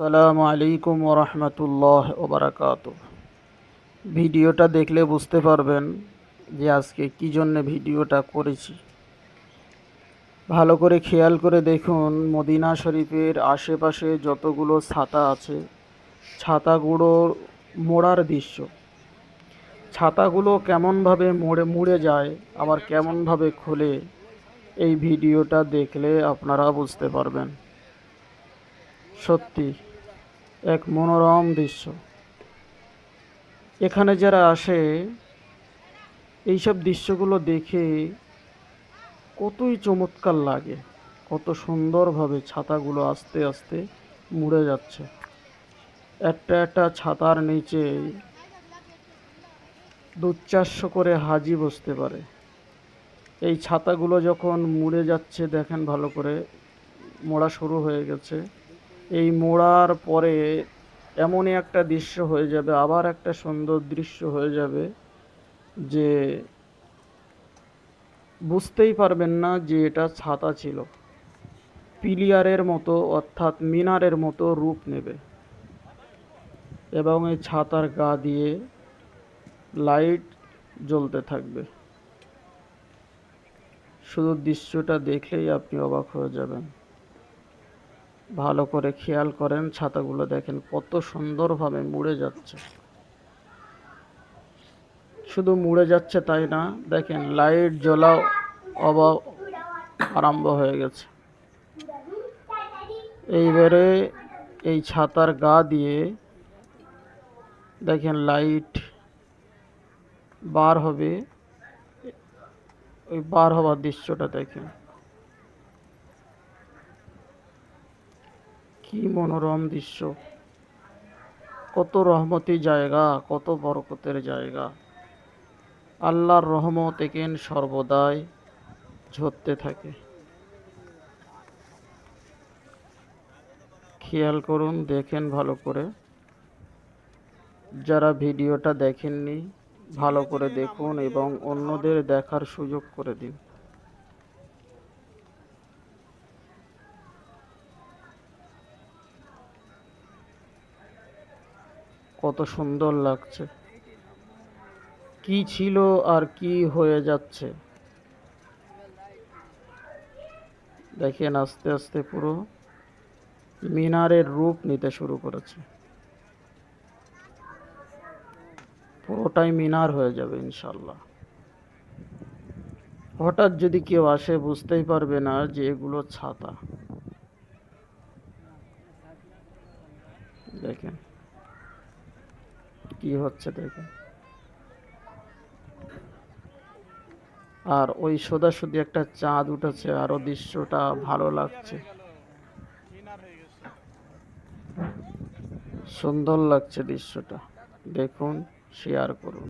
আসসালামু আলাইকুম ওরহমতুল্লাহ ওবরাকাত ভিডিওটা দেখলে বুঝতে পারবেন যে আজকে কী জন্যে ভিডিওটা করেছি। ভালো করে খেয়াল করে দেখুন, মদিনা শরীফের আশেপাশে যতগুলো ছাতা আছে ছাতাগুলোর মোড়ার দৃশ্য। ছাতাগুলো কেমনভাবে মোড়ে, মুড়ে যায়, আবার কেমনভাবে খোলে, এই ভিডিওটা দেখলে আপনারা বুঝতে পারবেন। সত্যি এক মনোরম দৃশ্য। এখানে যারা আসে, এইসব দৃশ্যগুলো দেখে কতই চমৎকার লাগে, কত সুন্দরভাবে ছাতাগুলো আস্তে আস্তে মুড়ে যাচ্ছে। একটা একটা ছাতার নিচে দু চারশো করে হাজি বসতে পারে। এই ছাতাগুলো যখন মুড়ে যাচ্ছে, দেখেন ভালো করে মোড়া শুরু হয়ে গেছে। এই মোড়ার পরে এমনই একটা দৃশ্য হয়ে যাবে, আবার একটা সুন্দর দৃশ্য হয়ে যাবে যে বুঝতেই পারবেন না যে এটা ছাতা ছিল। পিলিয়ারের মতো, অর্থাৎ মিনারের মতো রূপ নেবে এবং এই ছাতার গা দিয়ে লাইট জ্বলতে থাকবে। শুধু দৃশ্যটা দেখলেই আপনি অবাক হয়ে যাবেন। ভালো করে খেয়াল করেন, ছাতাগুলো দেখেন কত সুন্দরভাবে মুড়ে যাচ্ছে। শুধু মুড়ে যাচ্ছে তাই না, দেখেন লাইট জ্বলাও অভাব আরম্ভ হয়ে গেছে। এইবারে এই ছাতার গা দিয়ে দেখেন লাইট বার হবে, ওই বার হবার দৃশ্যটা দেখেন। কি মনোরম দৃশ্য। কত রহমতি জায়গা, কত বরকতের জায়গা। আল্লাহর রহমত একেন সর্বদাই ঝরতে থাকে। খেয়াল করুন, দেখেন ভালো করে। যারা ভিডিওটা দেখেননি, ভালো করে দেখুন এবং অন্যদের দেখার সুযোগ করে দিন। কত সুন্দর লাগছে। কি ছিল আর কি হয়ে যাচ্ছে। দেখেন আস্তে আস্তে পুরো মিনারের রূপ নিতে শুরু করেছে। পুরোটাই মিনার হয়ে যাবে ইনশাল্লাহ হঠাৎ যদি কেউ আসে, বুঝতেই পারবে না যে এগুলো ছাতা। দেখেন। কি হচ্ছে দেখুন আর ওই সোদাসুদি একটা চাঁদ উঠেছে, আরও দৃশ্যটা ভালো লাগছে। সুন্দর লাগছে দৃশ্যটা। দেখুন শেয়ার করুন।